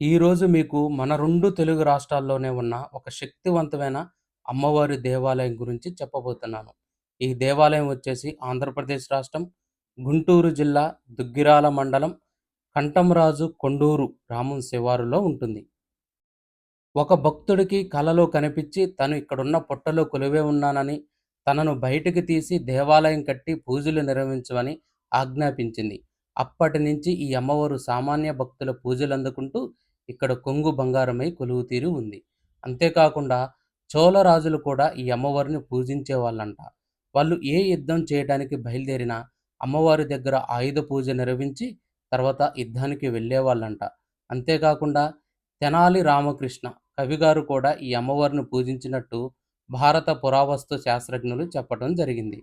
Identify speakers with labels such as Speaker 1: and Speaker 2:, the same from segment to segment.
Speaker 1: ఈరోజు మీకు మన రెండు తెలుగు రాష్ట్రాల్లోనే ఉన్న ఒక శక్తివంతమైన అమ్మవారి దేవాలయం గురించి చెప్పబోతున్నాను. ఈ దేవాలయం వచ్చేసి ఆంధ్రప్రదేశ్ రాష్ట్రం, గుంటూరు జిల్లా, దుగ్గిరాల మండలం, కంఠంరాజు కొండూరు గ్రామం శివారులో ఉంటుంది. ఒక భక్తుడికి కలలో కనిపించి తను ఇక్కడున్న పొట్టలో కొలువే ఉన్నానని, తనను బయటికి తీసి దేవాలయం కట్టి పూజలు నిర్వహించమని ఆజ్ఞాపించింది. అప్పటి నుంచి ఈ అమ్మవారు సామాన్య భక్తుల పూజలు అందుకుంటూ ఇక్కడ కొంగు బంగారమై కొలువుతీరి ఉంది. అంతేకాకుండా చోళ రాజులు కూడా ఈ అమ్మవారిని పూజించే వాళ్ళంట వాళ్ళు ఏ యుద్ధం చేయడానికి బయలుదేరినా అమ్మవారి దగ్గర ఆయుధ పూజ నిర్వహించి తర్వాత యుద్ధానికి వెళ్ళేవాళ్ళంట. అంతేకాకుండా తెనాలి రామకృష్ణ కవిగారు కూడా ఈ అమ్మవారిని పూజించినట్టు భారత పురావస్తు శాస్త్రజ్ఞులు చెప్పడం జరిగింది.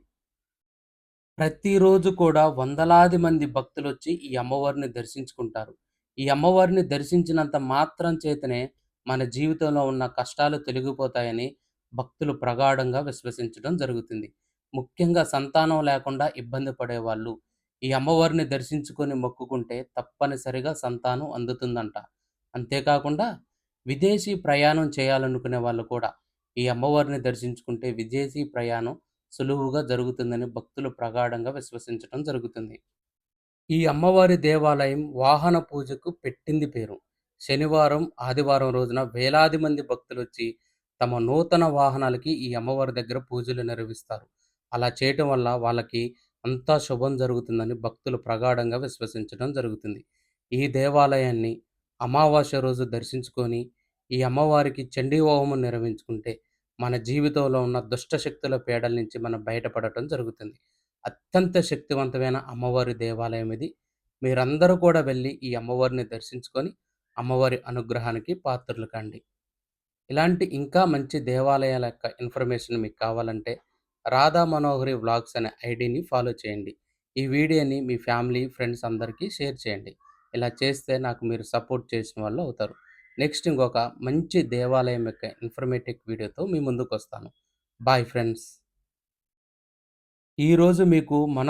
Speaker 1: ప్రతిరోజు కూడా వందలాది మంది భక్తులు వచ్చి ఈ అమ్మవారిని దర్శించుకుంటారు. ఈ అమ్మవారిని దర్శించినంత మాత్రం చేతనే మన జీవితంలో ఉన్న కష్టాలు తొలగిపోతాయని భక్తులు ప్రగాఢంగా విశ్వసించడం జరుగుతుంది. ముఖ్యంగా సంతానం లేకుండా ఇబ్బంది పడేవాళ్ళు ఈ అమ్మవారిని దర్శించుకొని మొక్కుకుంటే తప్పనిసరిగా సంతానం అందుతుందంట. అంతేకాకుండా విదేశీ ప్రయాణం చేయాలనుకునే వాళ్ళు కూడా ఈ అమ్మవారిని దర్శించుకుంటే విదేశీ ప్రయాణం సులువుగా జరుగుతుందని భక్తులు ప్రగాఢంగా విశ్వసించడం జరుగుతుంది. ఈ అమ్మవారి దేవాలయం వాహన పూజకు పెట్టింది పేరు. శనివారం, ఆదివారం రోజున వేలాది మంది భక్తులు వచ్చి తమ నూతన వాహనాలకి ఈ అమ్మవారి దగ్గర పూజలు నిర్వహిస్తారు. అలా చేయటం వల్ల వాళ్ళకి అంతా శుభం జరుగుతుందని భక్తులు ప్రగాఢంగా విశ్వసించడం జరుగుతుంది. ఈ దేవాలయాన్ని అమావాస్య రోజు దర్శించుకొని ఈ అమ్మవారికి చండీ హోమం నిర్వహించుకుంటే మన జీవితంలో ఉన్న దుష్ట శక్తుల నుంచి మనం బయటపడటం జరుగుతుంది. అత్యంత శక్తివంతమైన అమ్మవారి దేవాలయం ఇది. మీరందరూ కూడా వెళ్ళి ఈ అమ్మవారిని దర్శించుకొని అమ్మవారి అనుగ్రహానికి పాత్రలు కండి. ఇలాంటి ఇంకా మంచి దేవాలయాల యొక్క ఇన్ఫర్మేషన్ మీకు కావాలంటే రాధా మనోహరి వ్లాగ్స్ అనే ఐడిని ఫాలో చేయండి. ఈ వీడియోని మీ ఫ్యామిలీ, ఫ్రెండ్స్ అందరికీ షేర్ చేయండి. ఇలా చేస్తే నాకు మీరు సపోర్ట్ చేసిన వాళ్ళు అవుతారు. నెక్స్ట్ ఇంకొక మంచి దేవాలయం యొక్క ఇన్ఫర్మేటివ్ వీడియోతో మీ ముందుకొస్తాను. Bye friends. ఈరోజు మీకు మన